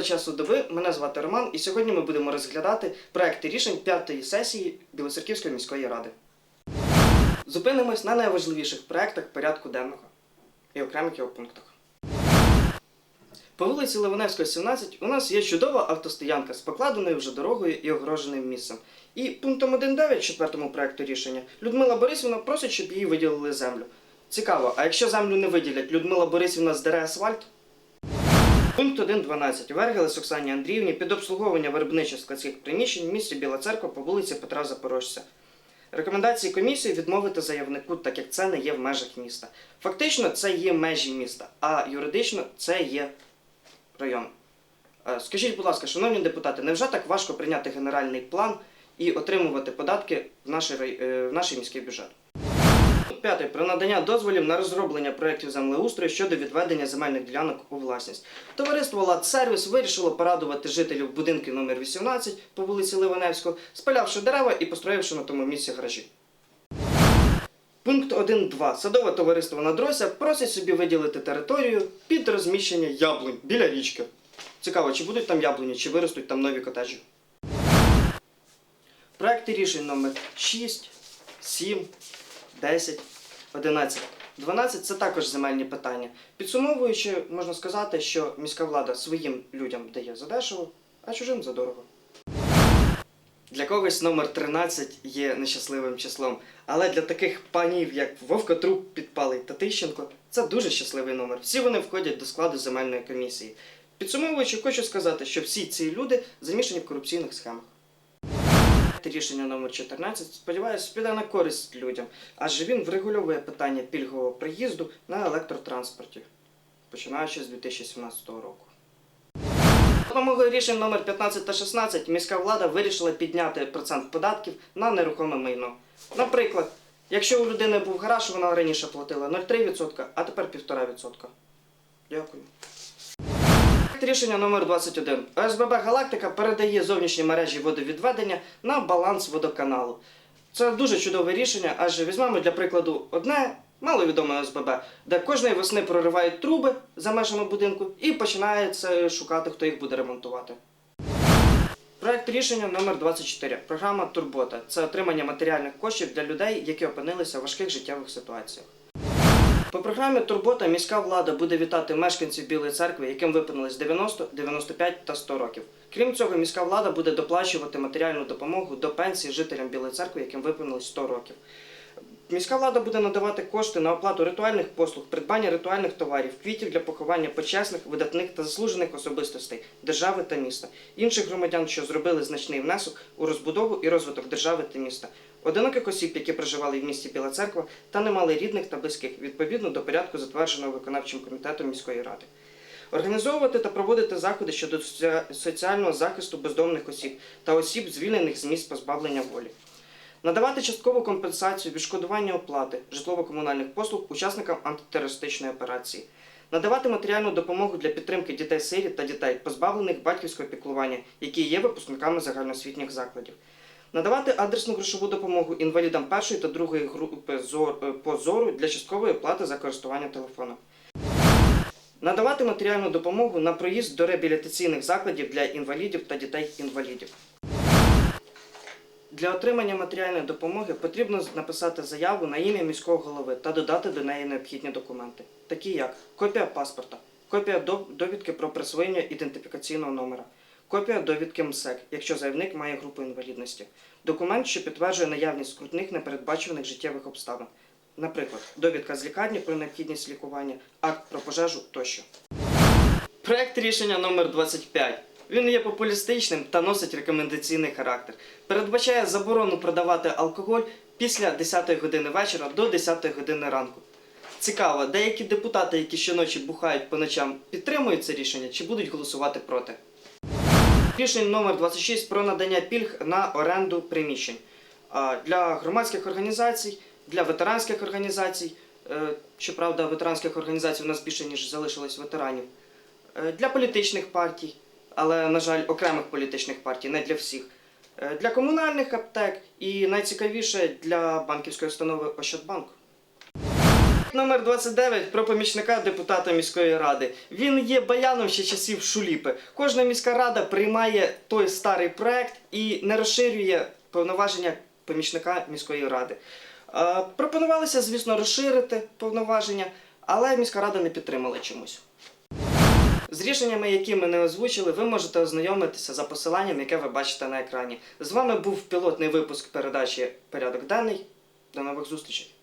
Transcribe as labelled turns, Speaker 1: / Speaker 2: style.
Speaker 1: доброго часу доби. Мене звати Роман, і сьогодні ми будемо розглядати проекти рішень п'ятої сесії Білоцерківської міської ради. Зупинимось на найважливіших проектах порядку денного і окремих його пунктах. По вулиці Ливаневської, 17 у нас є чудова автостоянка з покладеною вже дорогою і огороженим місцем. І пунктом 1.9 в четвертому проекту рішення Людмила Борисівна просить, щоб їй виділили землю. Цікаво, а якщо землю не виділять, Людмила Борисівна здере асфальт? Пункт 1.12. Вергелес Оксані Андріївні під обслуговування виробничих складських приміщень в місті Біла Церква по вулиці Петра Запорожця. Рекомендації комісії відмовити заявнику, так як це не є в межах міста. Фактично, це є межі міста, а юридично це є район. Е, Скажіть, будь ласка, шановні депутати, невже так важко прийняти генеральний план і отримувати податки в наш, е, в наш міський бюджет? П'яте. Про надання дозволів на розроблення проєктів землеустрою щодо відведення земельних ділянок у власність. Товариство «Ладсервіс» вирішило порадувати жителів будинку номер 18 по вулиці Ливаневського, спалявши дерева і построївши на тому місці гаражі. Пункт 1.2. Садове товариство Надрося просить собі виділити територію під розміщення яблунь біля річки. Цікаво, чи будуть там яблуні, чи виростуть там нові котеджі. Проекти рішень номер 6, 7, 10, 11, 12 це також земельні питання. Підсумовуючи, можна сказати, що міська влада своїм людям дає задешево, а чужим задорого. Для когось номер 13 є нещасливим числом, але для таких панів, як Вовка Труп, Підпалий та Тищенко, це дуже щасливий номер. Всі вони входять до складу земельної комісії. Підсумовуючи, хочу сказати, що всі ці люди замішані в корупційних схемах. Рішення номер 14, сподіваюся, піде на користь людям, адже він врегульовує питання пільгового приїзду на електротранспорті, починаючи з 2017 року. Допомогою рішень номер 15 та 16 міська влада вирішила підняти процент податків на нерухоме майно. Наприклад, якщо у людини був гараж, вона раніше платила 0,3%, а тепер 1,5%. Дякую. Проект Рішення номер 21. ОСББ Галактика передає зовнішні мережі водовідведення на баланс водоканалу. Це дуже чудове рішення, адже візьмемо для прикладу одне маловідоме ОСББ, де кожної весни проривають труби за межами будинку і починається шукати, хто їх буде ремонтувати. Проект рішення номер 24. Програма Турбота це отримання матеріальних коштів для людей, які опинилися в важких життєвих ситуаціях. По програмі Турбота міська влада буде вітати мешканців Білої церкви, яким виповнилось 90, 95 та 100 років. Крім цього, міська влада буде доплачувати матеріальну допомогу до пенсії жителям Білої церкви, яким виповнилось 100 років. Міська влада буде надавати кошти на оплату ритуальних послуг, придбання ритуальних товарів, квітів для поховання почесних, видатних та заслужених особистостей держави та міста, інших громадян, що зробили значний внесок у розбудову і розвиток держави та міста, одиноких осіб, які проживали в місті Біла Церква та не мали рідних та близьких відповідно до порядку, затвердженого виконавчим комітетом міської ради. Організовувати та проводити заходи щодо соціального захисту бездомних осіб та осіб, звільнених з місць позбавлення волі. Надавати часткову компенсацію, відшкодування оплати житлово-комунальних послуг учасникам антитерористичної операції. Надавати матеріальну допомогу для підтримки дітей-сиріт та дітей, позбавлених батьківського піклування, які є випускниками загальноосвітніх закладів. Надавати адресну грошову допомогу інвалідам першої та другої групи е, по зору для часткової оплати за користування телефоном. Надавати матеріальну допомогу на проїзд до реабілітаційних закладів для інвалідів та дітей-інвалідів. Для отримання матеріальної допомоги потрібно написати заяву на ім'я міського голови та додати до неї необхідні документи, такі як копія паспорта, копія довідки про присвоєння ідентифікаційного номера, копія довідки МСЕК, якщо заявник має групу інвалідності, документ, що підтверджує наявність скрутних непередбачуваних життєвих обставин, наприклад, довідка з лікарні про необхідність лікування, акт про пожежу тощо. Проект рішення номер 25. Він є популістичним та носить рекомендаційний характер. Передбачає заборону продавати алкоголь після 10 години вечора до 10 години ранку. Цікаво, деякі депутати, які щоночі бухають по ночам, підтримують це рішення чи будуть голосувати проти. Рішення номер 26 про надання пільг на оренду приміщень для громадських організацій, для ветеранських організацій. Е, Щоправда, ветеранських організацій у нас більше ніж залишилось ветеранів. Е, Для політичних партій, але, на жаль, окремих політичних партій, не для всіх. Е, Для комунальних аптек і найцікавіше для банківської установи Ощадбанк. Номер 29 про помічника депутата міської ради. Він є баяном ще часів Шуліпи. Кожна міська рада приймає той старий проект і не розширює повноваження помічника міської ради. Е, пропонувалося, звісно, розширити повноваження, але міська рада не підтримала чомусь. З рішеннями, які ми не озвучили, ви можете ознайомитися за посиланням, яке ви бачите на екрані. З вами був пілотний випуск передачі Порядок денний. До нових зустрічей!